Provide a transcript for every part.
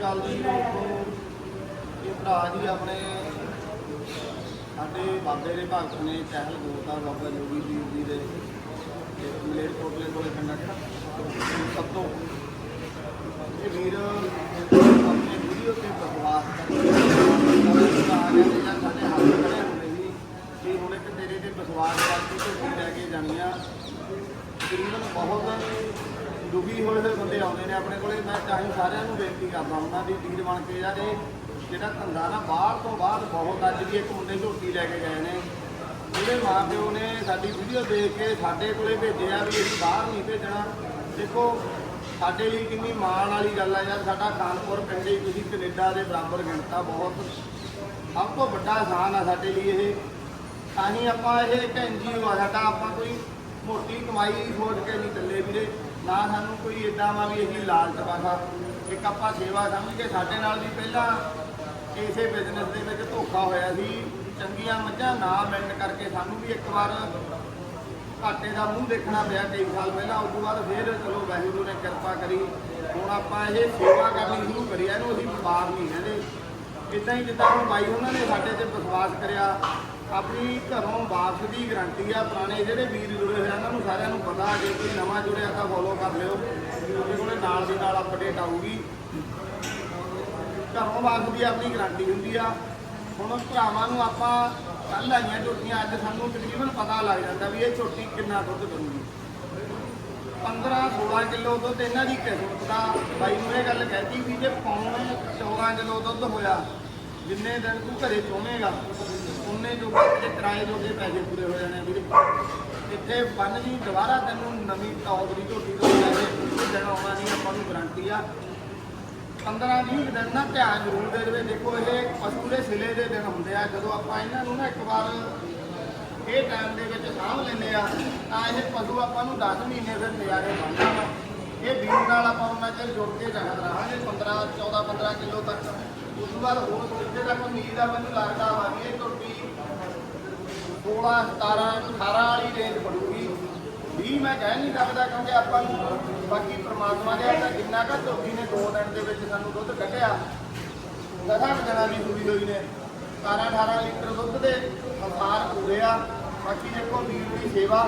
ਗੱਲ ਜੀ ਇਹ ਭਰਾ ਜੀ ਆਪਣੇ ਸਾਡੇ ਬਾਬੇ ਦੇ ਭਗਤ ਨੇ ਚਹਿਲ ਗੋਤਾ ਬਾਬਾ ਜੋਗੀ ਜੀ ਜੀ ਦੇ ਤੇ ਮਲੇਰ ਕੋਟਲੇ ਕੋਲੇ ਪਿੰਡ ਆ ਸਭ ਤੋਂ ਇਹ ਵੀਰ ਆਪਣੇ ਵੀਡੀਓ ਤੇ ਬਕਵਾਸ ਕਰਦੇ ਜਾਂ ਸਾਡੇ ਹੱਥ ਖੜੇ ਹੁੰਦੇ ਸੀ ਕਿ ਹੁਣ ਇੱਕ ਤੇਰੇ ਤੇ ਵਿਸ਼ਵਾਸ ਕਰਕੇ ਝੋਟੀ ਲੈ ਕੇ ਜਾਣੀ ਆ ਤਕਰੀਬਨ ਬਹੁਤ ਦੁਖੀ ਹੋਏ ਹੋਏ ਬੰਦੇ ਆਉਂਦੇ ਨੇ ਆਪਣੇ ਕੋਲੇ, ਮੈਂ ਚਾਹੀ ਸਾਰਿਆਂ ਨੂੰ ਬੇਨਤੀ ਕਰਦਾ ਹੁੰਦਾ ਵੀ ਵੀਰ ਬਣ ਕੇ ਯਾਰ ਇਹ ਜਿਹੜਾ ਧੰਦਾ ਨਾ ਬਾਹਰ ਤੋਂ ਬਾਹਰ ਬਹੁਤ ਅੱਜ ਵੀ ਇੱਕ ਮੁੰਡੇ ਝੋਟੀ ਲੈ ਕੇ ਗਏ ਨੇ। ਉਹਦੇ ਮਾਪਿਓ ਨੇ ਸਾਡੀ ਵੀਡੀਓ ਦੇਖ ਕੇ ਸਾਡੇ ਕੋਲੇ ਭੇਜਿਆ ਵੀ ਅਸੀਂ ਬਾਹਰ ਨਹੀਂ ਭੇਜਣਾ। ਦੇਖੋ, ਸਾਡੇ ਲਈ ਕਿੰਨੀ ਮਾਣ ਵਾਲੀ ਗੱਲ ਆ ਯਾਰ, ਸਾਡਾ ਕਾਨਪੁਰ ਪਿੰਡ ਹੀ ਤੁਸੀਂ ਕੈਨੇਡਾ ਦੇ ਬਰਾਬਰ ਗਿਣਤਾ ਬਹੁਤ। ਸਭ ਤੋਂ ਵੱਡਾ ਆਸਾਨ ਆ ਸਾਡੇ ਲਈ ਇਹ। ਤਾਂ ਹੀ ਆਪਾਂ ਇਹ ਇੱਕ ਐਨਜੀਓ ਆ, ਸਾਡਾ ਆਪਾਂ ਕੋਈ ਮੋਟੀ ਕਮਾਈ ਸੋਚ ਕੇ ਨਹੀਂ ਚੱਲੇ ਵੀਰੇ। ਨਾ ਸਾਨੂੰ ਕੋਈ ਏਦਾਂ ਵਾ ਵੀ ਅਸੀਂ ਲਾਲਚ ਪਾਸਾ ਇੱਕ ਆਪਾਂ ਸੇਵਾ ਸਮਝ ਕੇ ਸਾਡੇ ਨਾਲ ਵੀ ਪਹਿਲਾਂ ਇਸੇ ਬਿਜ਼ਨਸ ਦੇ ਵਿੱਚ ਧੋਖਾ ਹੋਇਆ ਸੀ। ਚੰਗੀਆਂ ਮੱਝਾਂ ਨਾ ਮਿਲਣ ਕਰਕੇ ਸਾਨੂੰ ਵੀ ਇੱਕ ਵਾਰ ਘਾਟੇ ਦਾ ਮੂੰਹ ਦੇਖਣਾ ਪਿਆ ਕਈ ਸਾਲ ਪਹਿਲਾਂ। ਉਸ ਤੋਂ ਬਾਅਦ ਫਿਰ ਚਲੋ ਵਾਹਿਗੁਰੂ ਨੇ ਕਿਰਪਾ ਕਰੀ। ਹੁਣ ਆਪਾਂ ਇਹ ਸੇਵਾ ਕਰਨੀ ਸ਼ੁਰੂ ਕਰੀ ਇਹਨੂੰ ਅਸੀਂ ਵਪਾਰ ਨਹੀਂ ਕਹਿੰਦੇ। ਇਦਾਂ ਹੀ ਜਿੱਦਾਂ ਹੁਣ ਬਾਈ ਉਹਨਾਂ ਨੇ ਸਾਡੇ ਤੇ ਵਿਸ਼ਵਾਸ ਕਰਿਆ ਆਪਣੀ ਘਰੋਂ ਵਾਪਸ ਦੀ ਗਰੰਟੀ ਆ, ਪੁਰਾਣੇ ਜਿਹੜੇ ਵੀਰ ਜੁੜੇ ਹੋਏ ਆ ਉਹਨਾਂ ਨੂੰ ਸਾਰਿਆਂ ਨੂੰ ਪਤਾ ਜੇ ਕੋਈ ਨਵਾਂ ਜੁੜਿਆ ਤਾਂ ਫੋਲੋ ਕਰ ਲਿਓ। ਉਹਦੇ ਕੋਲੇ ਨਾਲ ਦੀ ਨਾਲ ਅਪਡੇਟ ਆਊਗੀ। ਘਰੋਂ ਵਾਪਸ ਦੀ ਆਪਣੀ ਗਰੰਟੀ ਹੁੰਦੀ ਆ। ਹੁਣ ਭਰਾਵਾਂ ਨੂੰ ਆਪਾਂ ਕੱਲ ਆਈਆਂ ਝੋਟੀਆਂ ਅੱਜ ਸਾਨੂੰ ਤਕਰੀਬਨ ਪਤਾ ਲੱਗ ਜਾਂਦਾ ਵੀ ਇਹ ਝੋਟੀ ਕਿੰਨਾ ਦੁੱਧ ਕਰੂਗੀ 15 16 ਕਿਲੋ ਦੁੱਧ ਇਹਨਾਂ ਦੀ ਕਿਸਮਤ ਦਾ। ਬਾਈ ਨੂੰ ਇਹ ਗੱਲ ਕਹਿਤੀ ਵੀ ਜੇ ਪੌਣੇ 14 ਕਿਲੋ ਦੁੱਧ ਹੋਇਆ, ਜਿੰਨੇ ਦਿਨ ਤੂੰ ਘਰੇ ਚੋਵੇਂਗਾ ਉਹਨੇ ਜੋ ਬੱਚੇ ਕਿਰਾਏ ਜੋਗੇ ਪੈਸੇ ਪੂਰੇ ਹੋ ਜਾਣੇ ਵੀਰੇ। ਇੱਥੇ ਬੰਨ ਜੀ, ਦੁਬਾਰਾ ਤੈਨੂੰ ਨਵੀਂ ਟੌਪ ਦੀ ਝੋਟੀ ਤੋਂ ਲੈ ਕੇ ਕੋਈ ਦਿਨ ਆਉਣਾ ਨਹੀਂ, ਆਪਾਂ ਨੂੰ ਗਾਰੰਟੀ ਆ। 15 20 ਦਿਨ ਨਾ ਧਿਆਨ ਜ਼ਰੂਰ ਦੇ ਦੇਵੇ। ਦੇਖੋ ਇਹ ਪਸ਼ੂ ਦੇ ਸਿਲੇ ਦੇ ਦਿਨ ਹੁੰਦੇ ਆ। ਜਦੋਂ ਆਪਾਂ ਇਹਨਾਂ ਨੂੰ ਨਾ ਇੱਕ ਵਾਰ ਇਹ ਟਾਈਮ ਦੇ ਵਿੱਚ ਸਾਂਭ ਲੈਂਦੇ ਆ, ਤਾਂ ਇਹ ਪਸ਼ੂ ਆਪਾਂ ਨੂੰ 10 ਮਹੀਨੇ ਫਿਰ ਨਿਆਰੇ ਬਣਦਾ ਵਾ ਇਹ ਬੀਜ ਨਾਲ ਆਪਾਂ ਉਹਨਾਂ ਚਿਰ ਜੁੜ ਕੇ ਜਾਣਾ ਰਹਾਂਗੇ 15 14 15 ਕਿਲੋ ਤੱਕ ਉਸ ਤੋਂ ਬਾਅਦ ਹੋਰ ਜਿੱਥੇ ਤੱਕ ਉਮੀਦ ਆ ਮੈਨੂੰ ਲੱਗਦਾ ਵਾ ਵੀ ਇਹ ਝੋਟੀ 16 17 18 ਵਾਲੀ ਰੇਂਜ ਬਣੂਗੀ 20 ਮੈਂ ਕਹਿ ਨਹੀਂ ਸਕਦਾ ਕਿਉਂਕਿ ਆਪਾਂ ਨੂੰ ਬਾਕੀ ਪ੍ਰਮਾਤਮਾ ਦੇ ਹੱਥ ਜਿੰਨਾ ਕਾ ਝੋਟੀ ਨੇ 2 ਦਿਨ ਦੇ ਵਿੱਚ ਸਾਨੂੰ ਦੁੱਧ ਕੱਢਿਆ ਦਸਾਂ ਜਣਾ ਵੀ ਦੀ ਸੂਈ ਹੋਈ ਨੇ। 17 18 ਲੀਟਰ ਦੁੱਧ ਦੇ ਅਨਸਾਰ ਪੂਰੇ ਆ। ਬਾਕੀ ਦੇਖੋ ਵੀਰ ਦੀ ਸੇਵਾ,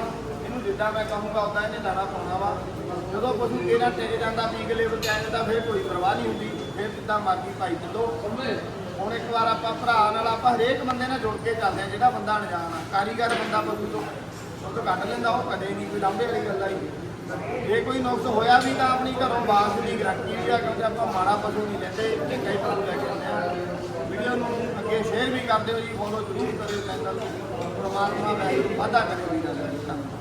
ਇਹਨੂੰ ਜਿੱਦਾਂ ਮੈਂ ਕਹੂੰਗਾ ਉਦਾਂ ਇਹਨੇ ਦਾਣਾ ਪਾਉਣਾ ਵਾ। ਜਦੋਂ ਪਸ਼ੂ ਇਹਦਾ ਤੇਰੇ ਜਾਂਦਾ ਪੀਕ ਲੈਵਲ ਤੇ ਆ ਜਾਂਦਾ ਫਿਰ ਕੋਈ ਪਰਵਾਹ ਨਹੀਂ ਹੁੰਦੀ। ਫਿਰ ਜਿੱਦਾਂ ਮਰਜ਼ੀ ਭਾਈ ਚੱਲੋ। ਹੁਣ ਇੱਕ ਵਾਰ ਆਪਾਂ ਭਰਾ ਨਾਲ ਆਪਾਂ ਹਰੇਕ ਬੰਦੇ ਨਾਲ ਜੁੜ ਕੇ ਚੱਲਦੇ ਆ ਜਿਹੜਾ ਬੰਦਾ ਅਣਜਾਣ ਆ। ਕਾਰੀਗਰ ਬੰਦਾ ਪਸ਼ੂ ਤੋਂ। ਉਹ ਤੋਂ ਕੱਢ ਲੈਂਦਾ, ਉਹ ਕਦੇ ਨਹੀਂ, ਕੋਈ ਲਾਂਭੇ ਵਾਲੀ ਗੱਲ ਆਈ ਜੇ। ਕੋਈ ਨੁਕਸ ਹੋਇਆ ਵੀ ਤਾਂ ਆਪਣੀ ਘਰੋਂ ਵਾਪਸ ਦੀ ਗਰੰਟੀ ਵੀ ਆ, ਕਿਉਂਕਿ ਆਪਾਂ ਮਾੜਾ ਪਸ਼ੂ ਨਹੀਂ ਲੈਂਦੇ ਚੰਗਾ ਹੀ ਪਸ਼ੂ ਲੈ ਕੇ ਆਉਂਦੇ ਆ। ਵੀਡੀਓ ਨੂੰ ਅੱਗੇ ਸ਼ੇਅਰ ਵੀ ਕਰ ਦਿਓ ਜੀ, ਫੋਲੋ ਜ਼ਰੂਰ ਕਰਿਓ ਚੈਨਲ ਨੂੰ। ਪਰਮਾਤਮਾ ਵੈਸੇ ਵਾਧਾ ਕਰੇ ਵੀ ਨਾ।